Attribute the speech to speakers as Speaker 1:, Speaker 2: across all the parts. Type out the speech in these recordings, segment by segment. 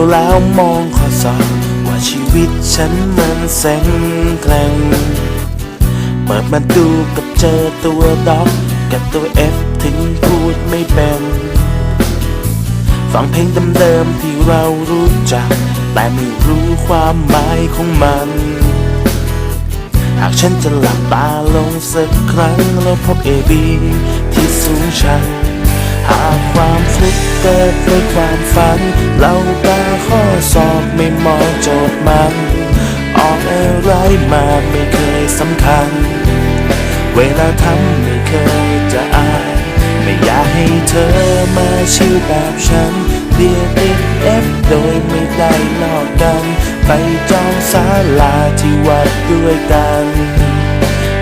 Speaker 1: ยวแล้วมองข้อสอบว่าชีวิตฉันมันแสงแกร่งเปิดมาดูกับเจอตัวด็อกกับตัวเอฟถึงพูดไม่เป็นฟังเพลงเดิมๆที่เรารู้จัก แต่ไม่รู้ความหมายของมัน หากฉันจะหลับตาลงสักครั้งแล้วพบเอบีที่สูงชัน หากความฟลุกเกิดในความฝัน เราตาข้อสอบไม่มองโจทย์มัน ออกอะไรมาไม่เคยสำคัญ เวลาทำไม่เคยจะอาย ไม่อยากให้เธอมาชิวแบบฉันเดียวติดเอฟโดยไม่ได้ลอกกัน ไปจองศาลาที่วัดด้วยกัน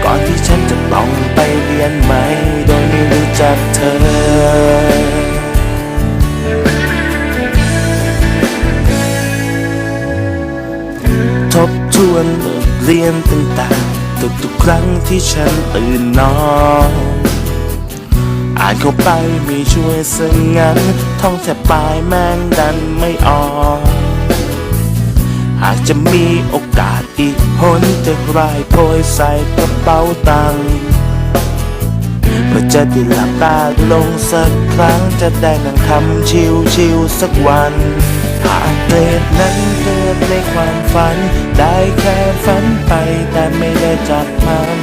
Speaker 1: ก่อนที่ฉันจะต้องไปเรียนใหม่โดยไม่ ทวนบทเรียนต่างๆทุกๆครั้งที่ฉันตื่นนอนอ่านเข้าไปไม่ช่วยสังงั้นท่องแทบปลายแมงดันไม่ออกหากจะมีโอกาสอีกหนจะรายโพยใส่กระเป๋าตังค์เพื่อจะได้หลับตาลงสักครั้งจะได้นั่งทำชิวชิวๆสักวันากเกรดนั้นเกิดในความฝัน ได้แค่ฝันไปแต่ไม่ได้จับมัน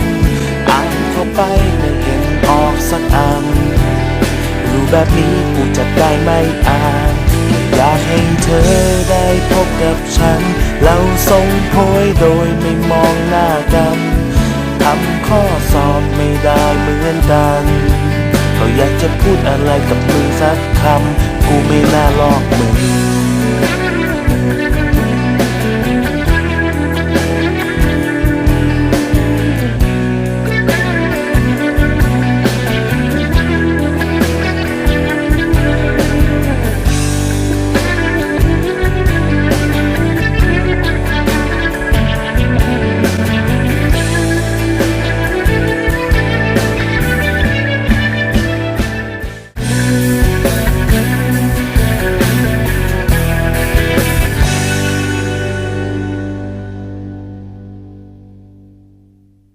Speaker 1: อ่านเข้าไปไม่เห็นออกสักอันรู้แบบนี้กูจะได้ไม่อ่านอยากให้เธอได้พบกับฉัน เราส่งโพยโดยไม่มองหน้ากันทำข้อสอบไม่ได้เหมือนกันก็อยากจะพูดอะไรกับมึงสักคำ กูไม่น่าลอกมึง